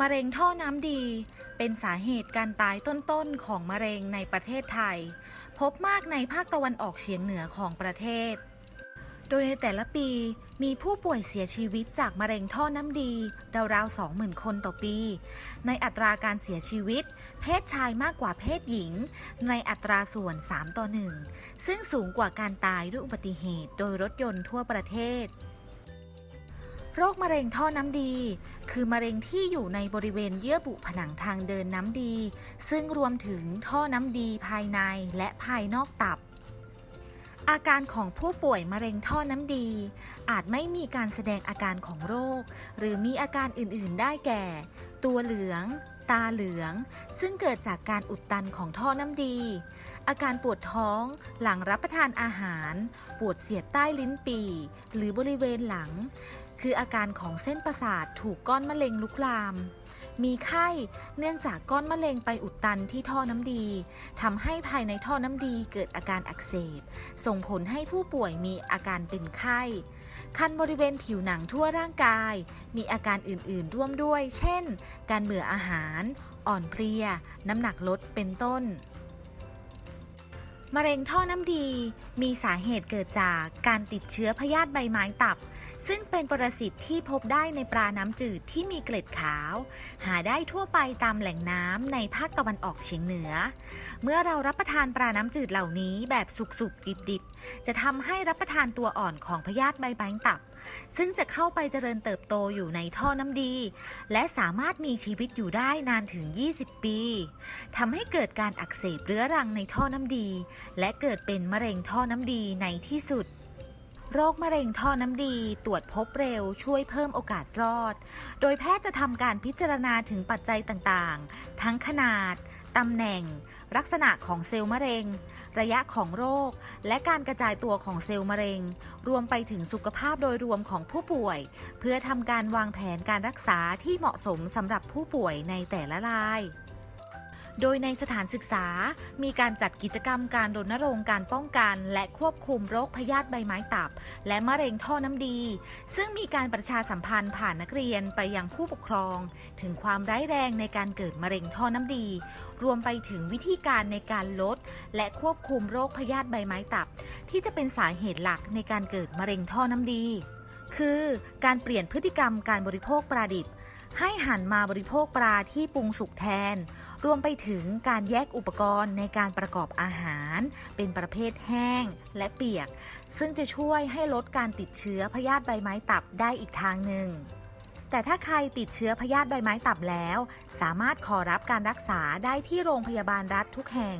มะเร็งท่อน้ำดี เป็นสาเหตุการตายต้นๆของมะเร็งในประเทศไทย พบมากในภาคตะวันออกเฉียงเหนือของประเทศ โดยในแต่ละปีมีผู้ป่วยเสียชีวิตจากมะเร็งท่อน้ำดี ราวๆ 20,000 คนต่อปี ในอัตราการเสียชีวิต เพศชายมากกว่าเพศหญิง ในอัตราส่วน 3 ต่อ 1 ซึ่งสูงกว่าการตายด้วยอุบัติเหตุโดยรถยนต์ทั่วประเทศ โรคมะเร็งท่อน้ำดี คือมะเร็งที่อยู่ในบริเวณเยื่อบุผนังทางเดินน้ำดี ซึ่งรวมถึงท่อน้ำดีภายในและภายนอกตับ อาการของผู้ป่วยมะเร็งท่อน้ำดี อาจไม่มีการแสดงอาการของโรค หรือมีอาการอื่นๆได้แก่ ตัวเหลือง ตาเหลือง ซึ่งเกิดจากการอุดตันของท่อน้ำดี อาการปวดท้องหลังรับประทานอาหาร ปวดเสียดใต้ลิ้นปี่หรือบริเวณหลัง คืออาการของเส้นประสาทถูกก้อนมะเร็งลุกลาม มีไข้เนื่องจากก้อนมะเร็งไปอุดตันที่ท่อน้ำดีทำให้ภายในท่อน้ำดีเกิดอาการอักเสบ ส่งผลให้ผู้ป่วยมีอาการเป็นไข้คันบริเวณผิวหนังทั่วร่างกาย มีอาการอื่นๆร่วมด้วย เช่น การเบื่ออาหาร อ่อนเพลีย น้ำหนักลดเป็นต้นมะเร็งท่อน้ำดี มีสาเหตุเกิดจากการติดเชื้อพยาธิใบไม้ตับ ซึ่งเป็นปรสิตที่พบได้ในปลาน้ำจืดที่มีเกล็ดขาว หาได้ทั่วไปตามแหล่งน้ำในภาคตะวันออกเฉียงเหนือ เมื่อเรารับประทานปลาน้ำจืดเหล่านี้แบบสุกๆ ดิบๆ จะทำให้รับประทานตัวอ่อนของพยาธิใบไม้ตับ ซึ่งจะเข้าไปเจริญเติบโตอยู่ในท่อน้ำดี และสามารถมีชีวิตอยู่ได้นานถึง 20 ปีทำให้เกิดการอักเสบเรื้อรังในท่อน้ำดี และเกิดเป็นมะเร็งท่อน้ำดีในที่สุด โรคมะเร็งท่อน้ำดี ตรวจพบเร็วช่วยเพิ่มโอกาสรอด โดยแพทย์จะทำการพิจารณาถึงปัจจัยต่างๆ ทั้งขนาดตำแหน่ง ลักษณะของเซลล์มะเร็ง ระยะของโรค และการกระจายตัวของเซลล์มะเร็ง รวมไปถึงสุขภาพโดยรวมของผู้ป่วย เพื่อทำการวางแผนการรักษาที่เหมาะสมสำหรับผู้ป่วยในแต่ละราย โดยในสถานศึกษา มีการจัดกิจกรรมการรณรงค์การป้องกัน และควบคุมโรคพยาธิใบไม้ตับ และมะเร็งท่อน้ำดี ซึ่งมีการประชาสัมพันธ์ผ่านนักเรียนไปยังผู้ปกครอง ถึงความร้ายแรงในการเกิดมะเร็งท่อน้ำดี รวมไปถึงวิธีการในการลด และควบคุมโรคพยาธิใบไม้ตับ ที่จะเป็นสาเหตุหลักในการเกิดมะเร็งท่อน้ำดี คือ การเปลี่ยนพฤติกรรมการบริโภคปลาดิบ ให้หันมาบริโภคปลาที่ปรุงสุกแทน รวมไปถึงการแยกอุปกรณ์ในการประกอบอาหาร เป็นประเภทแห้งและเปียก ซึ่งจะช่วยให้ลดการติดเชื้อพยาธิใบไม้ตับได้อีกทางหนึ่งแต่ถ้าใครติดเชื้อพยาธิใบไม้ตับแล้ว สามารถขอรับการรักษาได้ที่โรงพยาบาลรัฐทุกแห่ง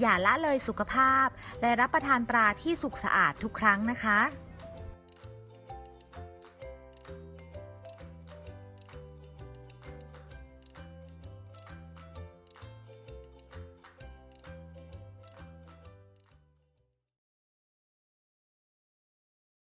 อย่าละเลยสุขภาพ และรับประทานปลาที่สุกสะอาดทุกครั้งนะคะ